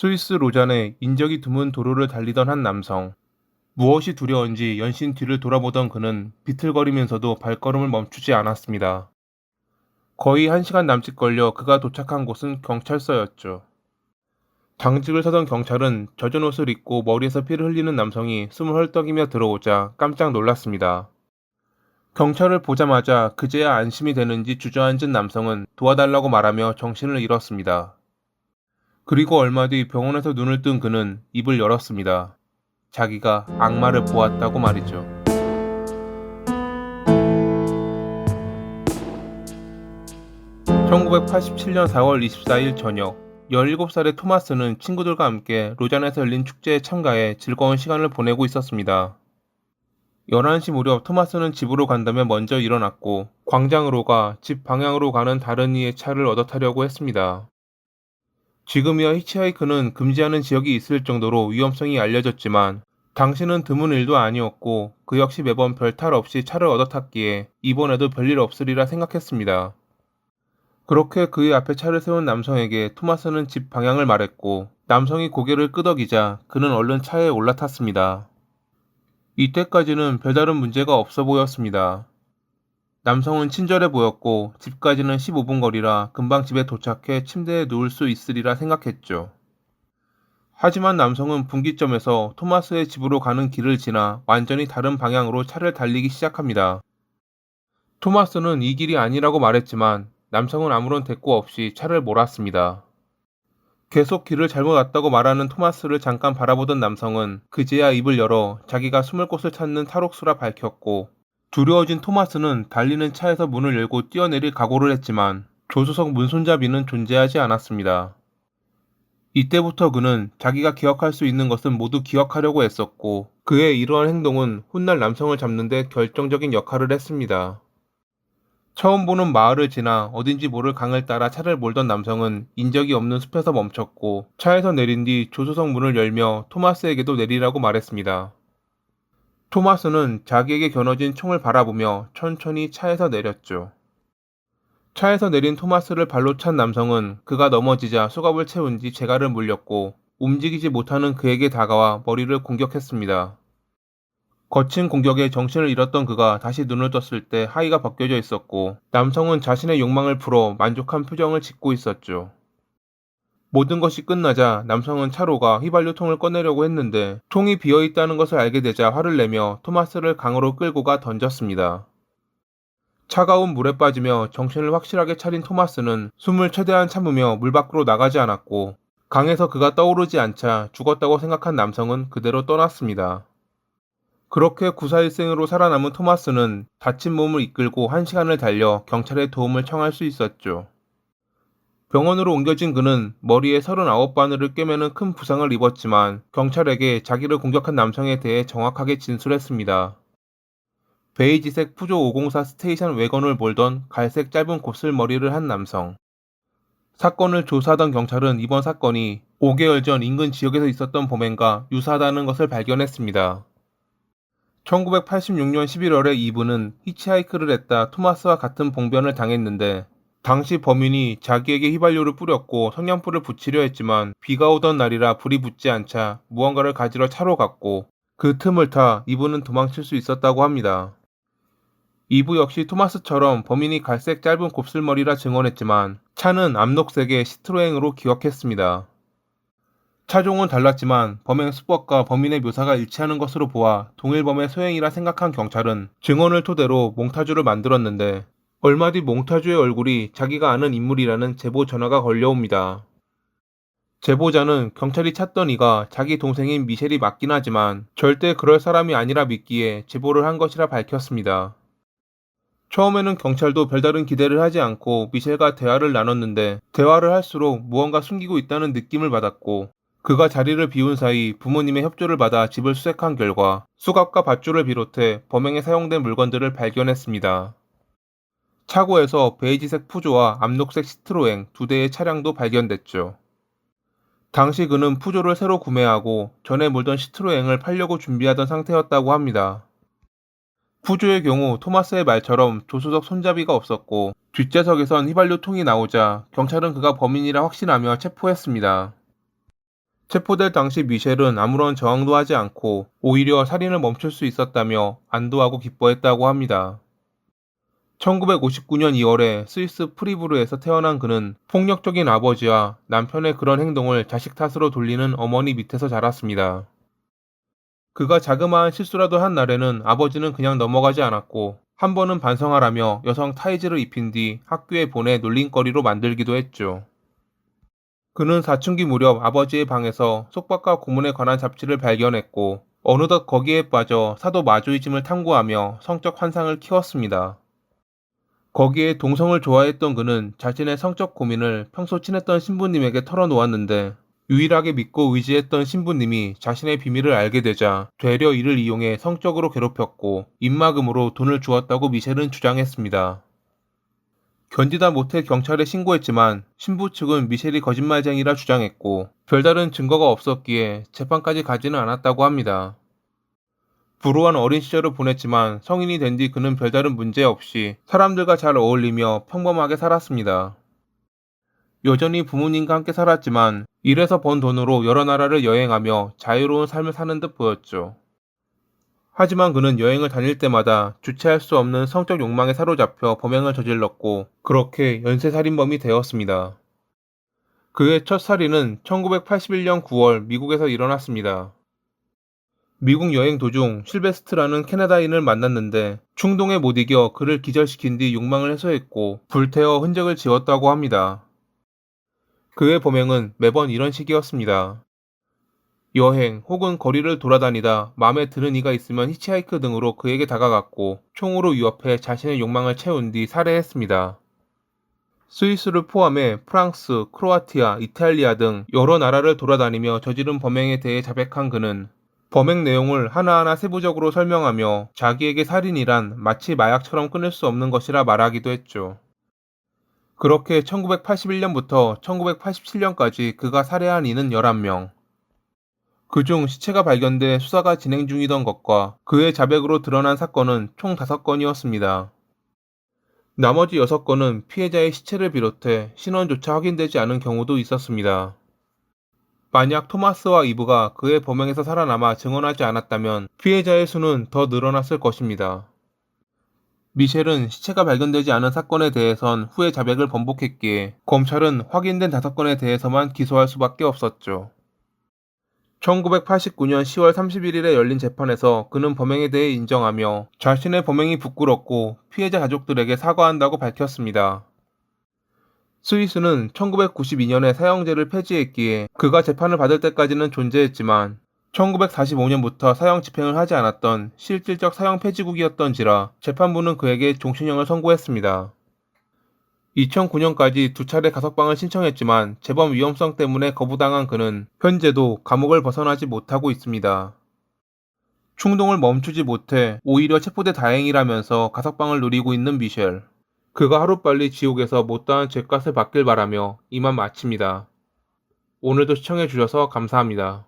스위스 로잔의 인적이 드문 도로를 달리던 한 남성. 무엇이 두려운지 연신 뒤를 돌아보던 그는 비틀거리면서도 발걸음을 멈추지 않았습니다. 거의 한 시간 남짓 걸려 그가 도착한 곳은 경찰서였죠. 당직을 서던 경찰은 젖은 옷을 입고 머리에서 피를 흘리는 남성이 숨을 헐떡이며 들어오자 깜짝 놀랐습니다. 경찰을 보자마자 그제야 안심이 되는지 주저앉은 남성은 도와달라고 말하며 정신을 잃었습니다. 그리고 얼마 뒤 병원에서 눈을 뜬 그는 입을 열었습니다. 자기가 악마를 보았다고 말이죠. (1987년 4월 24일) 저녁 17살의 토마스는 친구들과 함께 로잔에서 열린 축제에 참가해 즐거운 시간을 보내고 있었습니다. 11시 무렵 토마스는 집으로 간다며 먼저 일어났고 광장으로 가 집 방향으로 가는 다른 이의 차를 얻어 타려고 했습니다. 지금이야 히치하이크는 금지하는 지역이 있을 정도로 위험성이 알려졌지만 당신은 드문 일도 아니었고 그 역시 매번 별 탈 없이 차를 얻어 탔기에 이번에도 별일 없으리라 생각했습니다. 그렇게 그의 앞에 차를 세운 남성에게 토마스는 집 방향을 말했고 남성이 고개를 끄덕이자 그는 얼른 차에 올라탔습니다. 이때까지는 별다른 문제가 없어 보였습니다. 남성은 친절해 보였고 집까지는 15분 거리라 금방 집에 도착해 침대에 누울 수 있으리라 생각했죠. 하지만 남성은 분기점에서 토마스의 집으로 가는 길을 지나 완전히 다른 방향으로 차를 달리기 시작합니다. 토마스는 이 길이 아니라고 말했지만 남성은 아무런 대꾸 없이 차를 몰았습니다. 계속 길을 잘못 왔다고 말하는 토마스를 잠깐 바라보던 남성은 그제야 입을 열어 자기가 숨을 곳을 찾는 탈옥수라 밝혔고 두려워진 토마스는 달리는 차에서 문을 열고 뛰어내릴 각오를 했지만 조수석 문손잡이는 존재하지 않았습니다. 이때부터 그는 자기가 기억할 수 있는 것은 모두 기억하려고 애썼고 그의 이러한 행동은 훗날 남성을 잡는 데 결정적인 역할을 했습니다. 처음 보는 마을을 지나 어딘지 모를 강을 따라 차를 몰던 남성은 인적이 없는 숲에서 멈췄고 차에서 내린 뒤 조수석 문을 열며 토마스에게도 내리라고 말했습니다. 토마스는 자기에게 겨눠진 총을 바라보며 천천히 차에서 내렸죠. 차에서 내린 토마스를 발로 찬 남성은 그가 넘어지자 수갑을 채운 뒤 재갈을 물렸고 움직이지 못하는 그에게 다가와 머리를 공격했습니다. 거친 공격에 정신을 잃었던 그가 다시 눈을 떴을 때 하의가 벗겨져 있었고 남성은 자신의 욕망을 풀어 만족한 표정을 짓고 있었죠. 모든 것이 끝나자 남성은 차로가 휘발유통을 꺼내려고 했는데 통이 비어 있다는 것을 알게 되자 화를 내며 토마스를 강으로 끌고 가 던졌습니다. 차가운 물에 빠지며 정신을 확실하게 차린 토마스는 숨을 최대한 참으며 물 밖으로 나가지 않았고 강에서 그가 떠오르지 않자 죽었다고 생각한 남성은 그대로 떠났습니다. 그렇게 구사일생으로 살아남은 토마스는 다친 몸을 이끌고 한 시간을 달려 경찰의 도움을 청할 수 있었죠. 병원으로 옮겨진 그는 머리에 39바늘을 꿰매는 큰 부상을 입었지만 경찰에게 자기를 공격한 남성에 대해 정확하게 진술했습니다. 베이지색 푸조 504 스테이션 외건을 몰던 갈색 짧은 곱슬머리를 한 남성. 사건을 조사하던 경찰은 이번 사건이 5개월 전 인근 지역에서 있었던 범행과 유사하다는 것을 발견했습니다. 1986년 11월에 이분은 히치하이크를 했다 토마스와 같은 봉변을 당했는데 당시 범인이 자기에게 휘발유를 뿌렸고 성냥불을 붙이려 했지만 비가 오던 날이라 불이 붙지 않자 무언가를 가지러 차로 갔고 그 틈을 타 이분은 도망칠 수 있었다고 합니다. 이부 역시 토마스처럼 범인이 갈색 짧은 곱슬머리라 증언했지만 차는 암록색의 시트로행으로 기억했습니다. 차종은 달랐지만 범행 수법과 범인의 묘사가 일치하는 것으로 보아 동일범의 소행이라 생각한 경찰은 증언을 토대로 몽타주를 만들었는데 얼마 뒤 몽타주의 얼굴이 자기가 아는 인물이라는 제보 전화가 걸려옵니다. 제보자는 경찰이 찾던 이가 자기 동생인 미셸이 맞긴 하지만 절대 그럴 사람이 아니라 믿기에 제보를 한 것이라 밝혔습니다. 처음에는 경찰도 별다른 기대를 하지 않고 미셸과 대화를 나눴는데 대화를 할수록 무언가 숨기고 있다는 느낌을 받았고 그가 자리를 비운 사이 부모님의 협조를 받아 집을 수색한 결과 수갑과 밧줄을 비롯해 범행에 사용된 물건들을 발견했습니다. 차고에서 베이지색 푸조와 암록색 시트로행 두 대의 차량도 발견됐죠. 당시 그는 푸조를 새로 구매하고 전에 몰던 시트로행을 팔려고 준비하던 상태였다고 합니다. 푸조의 경우 토마스의 말처럼 조수석 손잡이가 없었고 뒷좌석에선 휘발유 통이 나오자 경찰은 그가 범인이라 확신하며 체포했습니다. 체포될 당시 미셸은 아무런 저항도 하지 않고 오히려 살인을 멈출 수 있었다며 안도하고 기뻐했다고 합니다. 1959년 2월에 스위스 프리부르에서 태어난 그는 폭력적인 아버지와 남편의 그런 행동을 자식 탓으로 돌리는 어머니 밑에서 자랐습니다. 그가 자그마한 실수라도 한 날에는 아버지는 그냥 넘어가지 않았고 한 번은 반성하라며 여성 타이즈를 입힌 뒤 학교에 보내 놀림거리로 만들기도 했죠. 그는 사춘기 무렵 아버지의 방에서 속박과 고문에 관한 잡지를 발견했고 어느덧 거기에 빠져 사도 마조이즘을 탐구하며 성적 환상을 키웠습니다. 거기에 동성을 좋아했던 그는 자신의 성적 고민을 평소 친했던 신부님에게 털어놓았는데 유일하게 믿고 의지했던 신부님이 자신의 비밀을 알게 되자 되려 이를 이용해 성적으로 괴롭혔고 입막음으로 돈을 주었다고 미셸은 주장했습니다. 견디다 못해 경찰에 신고했지만 신부 측은 미셸이 거짓말쟁이라 주장했고 별다른 증거가 없었기에 재판까지 가지는 않았다고 합니다. 불우한 어린 시절을 보냈지만 성인이 된 뒤 그는 별다른 문제 없이 사람들과 잘 어울리며 평범하게 살았습니다. 여전히 부모님과 함께 살았지만 일해서 번 돈으로 여러 나라를 여행하며 자유로운 삶을 사는 듯 보였죠. 하지만 그는 여행을 다닐 때마다 주체할 수 없는 성적 욕망에 사로잡혀 범행을 저질렀고 그렇게 연쇄살인범이 되었습니다. 그의 첫 살인은 1981년 9월 미국에서 일어났습니다. 미국 여행 도중 실베스트라는 캐나다인을 만났는데 충동에 못 이겨 그를 기절시킨 뒤 욕망을 해소했고 불태워 흔적을 지웠다고 합니다. 그의 범행은 매번 이런 식이었습니다. 여행 혹은 거리를 돌아다니다 마음에 드는 이가 있으면 히치하이크 등으로 그에게 다가갔고 총으로 위협해 자신의 욕망을 채운 뒤 살해했습니다. 스위스를 포함해 프랑스, 크로아티아, 이탈리아 등 여러 나라를 돌아다니며 저지른 범행에 대해 자백한 그는 범행 내용을 하나하나 세부적으로 설명하며 자기에게 살인이란 마치 마약처럼 끊을 수 없는 것이라 말하기도 했죠. 그렇게 1981년부터 1987년까지 그가 살해한 이는 11명. 그중 시체가 발견돼 수사가 진행 중이던 것과 그의 자백으로 드러난 사건은 총 5건이었습니다. 나머지 6건은 피해자의 시체를 비롯해 신원조차 확인되지 않은 경우도 있었습니다. 만약 토마스와 이브가 그의 범행에서 살아남아 증언하지 않았다면 피해자의 수는 더 늘어났을 것입니다. 미셸은 시체가 발견되지 않은 사건에 대해선 후에 자백을 번복했기에 검찰은 확인된 다섯 건에 대해서만 기소할 수밖에 없었죠. 1989년 10월 31일에 열린 재판에서 그는 범행에 대해 인정하며 자신의 범행이 부끄럽고 피해자 가족들에게 사과한다고 밝혔습니다. 스위스는 1992년에 사형제를 폐지했기에 그가 재판을 받을 때까지는 존재했지만 1945년부터 사형 집행을 하지 않았던 실질적 사형 폐지국이었던지라 재판부는 그에게 종신형을 선고했습니다. 2009년까지 두 차례 가석방을 신청했지만 재범 위험성 때문에 거부당한 그는 현재도 감옥을 벗어나지 못하고 있습니다. 충동을 멈추지 못해 오히려 체포돼 다행이라면서 가석방을 누리고 있는 미셸. 그가 하루빨리 지옥에서 못다한 죄값을 받길 바라며 이만 마칩니다. 오늘도 시청해주셔서 감사합니다.